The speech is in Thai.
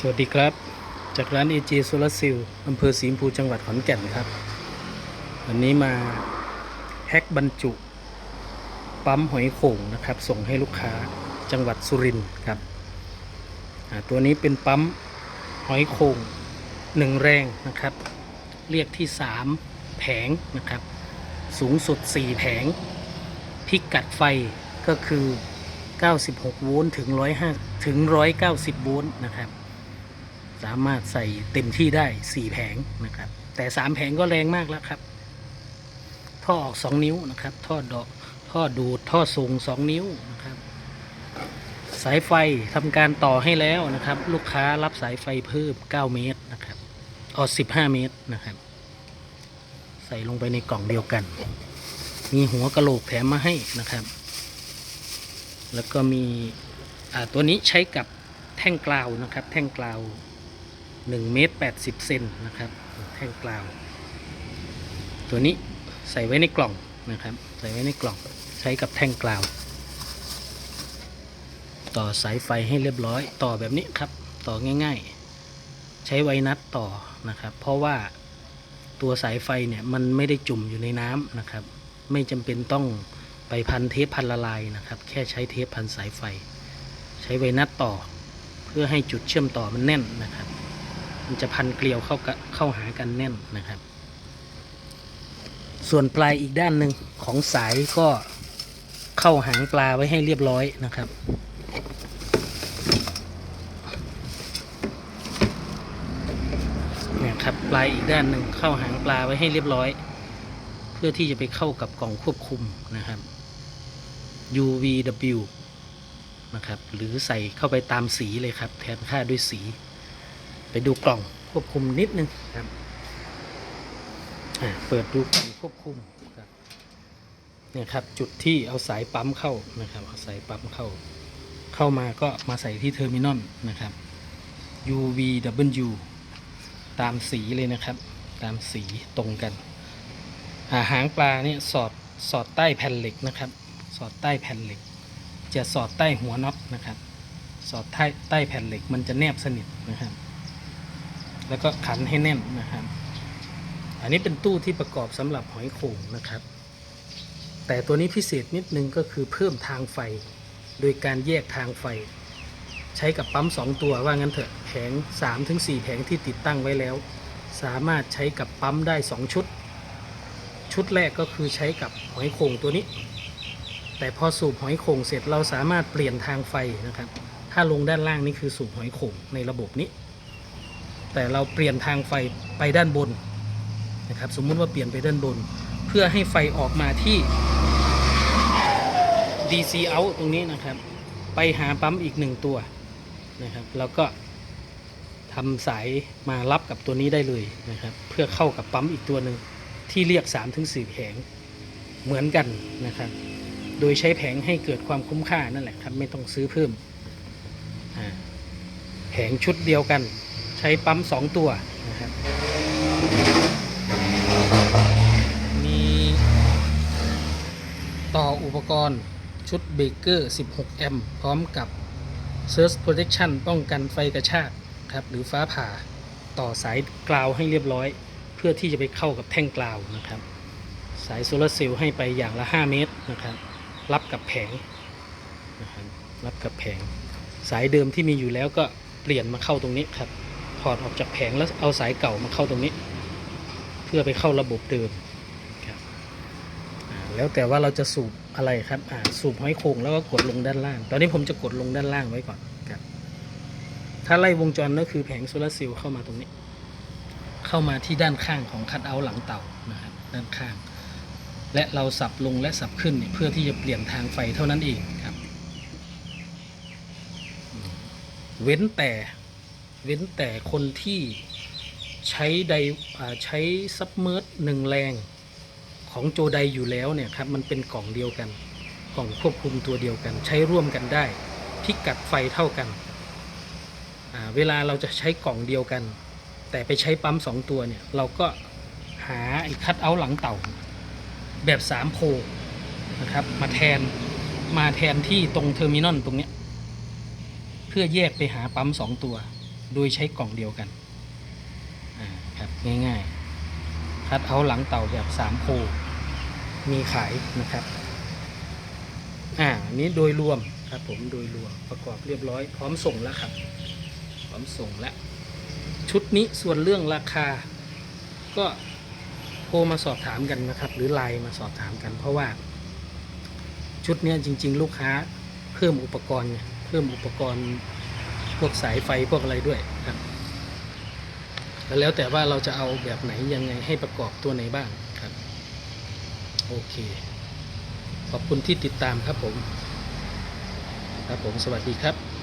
สวัสดีครับ จากร้าน AJ Solar s e l l อำเภอสีชมพูจังหวัดขอนแก่นครับ วันนี้มาแพ็คบรรจุ ปั๊มหอยโข่งนะครับ ส่งให้ลูกค้าจังหวัดสุรินทร์ครับ ตัวนี้เป็นปั๊มหอยโข่งหนึ่งแรงนะครับ เรียกที่ 3 แผงนะครับ สูงสุด 4 แผง พิกัดไฟก็คือ 96 โวลต์ถึง105ถึง 190 โวลต์นะครับ สามารถใส่เต็มที่ได้4แผงนะครับ แต่3แผงก็แรงมากแล้วครับ ท่อออก2นิ้วนะครับ ท่อดอกท่อดูดท่อส่ง2นิ้วนะครับ สายไฟทำการต่อให้แล้วนะครับ ลูกค้ารับสายไฟเพิ่ม9เมตรนะครับออ15เมตรนะครับ ใส่ลงไปในกล่องเดียวกัน มีหัวกระโหลกแถมมาให้นะครับ แล้วก็มีอ่าตัวนี้ใช้กับแท่งกลาวนะครับ แท่งกลาว 1เมตร80 เซนนะครับ แท่งกลาวตัวนี้ใส่ไว้ในกล่องนะครับ ใส่ไว้ในกล่องใช้กับแท่งกลาวต่อสายไฟให้เรียบร้อย ต่อแบบนี้ครับ ต่อง่ายๆ ใช้ไวนัดต่อนะครับ เพราะว่าตัวสายไฟเนี่ยมันไม่ได้จุ่มอยู่ในน้ำนะครับ ไม่จำเป็นต้องไปพันเทปพันละลายนะครับ แค่ใช้เทปพันสายไฟ ใช้ไวนัดต่อ เพื่อให้จุดเชื่อมต่อมันแน่นนะครับ มันจะพันเกลียวเข้ากะเข้าหากันแน่นนะครับ ส่วนปลายอีกด้านหนึ่งของสายก็เข้าหางปลาไว้ให้เรียบร้อยนะครับเนี่ยครับปลายอีกด้านหนึ่งเข้าหางปลาไว้ให้เรียบร้อย เพื่อที่จะไปเข้ากับกล่องควบคุมนะครับ UVW นะครับ หรือใส่เข้าไปตามสีเลยครับ แทนค่าด้วยสี ไปดูกล่องควบคุมนิดนึงครับอ่าเปิดดูกล่องควบคุมครับเนี่ยครับจุดที่เอาสายปั๊มเข้านะครับ เอาสายปั๊มเข้า เข้ามาก็มาใส่ที่เทอร์มินอลนะครับ UVW ตามสีเลยนะครับ ตามสีตรงกันอ่าหางปลาเนี่ยสอดสอดใต้แผ่นเหล็กนะครับ สอดใต้แผ่นเหล็ก จะสอดใต้หัวน็อตนะครับ สอดใต้ใต้แผ่นเหล็กมันจะแนบสนิทนะครับ แล้วก็ขันให้แน่นนะครับ อันนี้เป็นตู้ที่ประกอบสำหรับหอยโข่งนะครับ แต่ตัวนี้พิเศษนิดนึงก็คือเพิ่มทางไฟ โดยการแยกทางไฟ ใช้กับปั๊ม 2 ตัวว่างั้นเถอะแผง3ถึง4แผงที่ติดตั้งไว้แล้ว สามารถใช้กับปั๊มได้ 2 ชุด ชุดแรกก็คือใช้กับหอยโข่งตัวนี้ แต่พอสูบหอยโข่งเสร็จเราสามารถเปลี่ยนทางไฟนะครับ ถ้าลงด้านล่างนี่คือสูบหอยโข่งในระบบนี้ แต่เราเปลี่ยนทางไฟไปด้านบนนะครับสมมุติว่าเปลี่ยนไปด้านบน เพื่อให้ไฟออกมาที่ DC out ตรงนี้นะครับ ไปหาปั๊มอีกหนึ่งตัวนะครับแล้วก็ทำสายมารับกับตัวนี้ได้เลยนะครับ เพื่อเข้ากับปั๊มอีกตัวหนึ่งที่เรียก 3-4ถึงแผงเหมือนกันนะครับ โดยใช้แผงให้เกิดความคุ้มค่านั่นแหละครับ ไม่ต้องซื้อเพิ่ม แผงชุดเดียวกัน ใช้ปั๊ม2ตัวนะครับมีต่ออุปกรณ์ชุดเบรกเกอร์ 16 แอมป์พร้อมกับ Surge Protection ป้องกันไฟกระชากครับหรือฟ้าผ่าต่อสายกราวให้เรียบร้อย เพื่อที่จะไปเข้ากับแท่งกราวนะครับ สายโซลาร์เซลล์ให้ไปอย่างละ 5 เมตรนะครับ รับกับแผงนะครับรับกับแผง สายเดิมที่มีอยู่แล้วก็เปลี่ยนมาเข้าตรงนี้ครับ อดออกจากแผงแล้วเอาสายเก่ามาเข้าตรงนี้ เพื่อไปเข้าระบบเดิมครับแล้วแต่ว่าเราจะสูบอะไรครับอ่าสูบห้อยโคงแล้วก็กดลงด้านล่าง ตอนนี้ผมจะกดลงด้านล่างไว้ก่อนครับถ้าไล่วงจรก็คือแผงโซลาร์เซลล์เข้ามาตรงนี้ เข้ามาที่ด้านข้างของคัทเอาท์หลังเต่านะครับด้านข้าง และเราสับลงและสับขึ้นเนี่ยเพื่อที่จะเปลี่ยนทางไฟเท่านั้นเองครับ เว้นแต่ เว้นแต่คนที่ใช้ไดใช้ซับเมอร์หนึ่งแรงของโจไดอยู่แล้วเนี่ยครับมันเป็นกล่องเดียวกันกล่องควบคุมตัวเดียวกัน ใช้ร่วมกันได้ พิกัดไฟเท่ากันเวลาเราจะใช้กล่องเดียวกัน แต่ไปใช้ปั๊มสองตัวเนี่ยเราก็หาไอ้คัดเอาท์หลังเต่า แบบ 3 โพนะครับมาแทนมาแทนที่ตรงเทอร์มินอลตรงนี้ เพื่อแยกไปหาปั๊ม 2 ตัว โดยใช้กล่องเดียวกันครับง่ายๆ คัดเอาหลังเต่าแบบสามโคมีขายนะครับ อ่าอันนี้โดยรวมครับผมโดยรวมประกอบเรียบร้อย พร้อมส่งแล้วครับ พร้อมส่งแล้ว ชุดนี้ส่วนเรื่องราคา ก็โทรมาสอบถามกันนะครับ หรือไลน์มาสอบถามกัน เพราะว่า ชุดนี้จริง ๆ ลูกค้าเพิ่มอุปกรณ์เพิ่มอุปกรณ์ พวกสายไฟพวกอะไรด้วยครับแล้วแล้วแต่ว่าเราจะเอาแบบไหนยังไงให้ประกอบตัวไหนบ้างครับ โอเค ขอบคุณที่ติดตามครับผม ครับผมสวัสดีครับ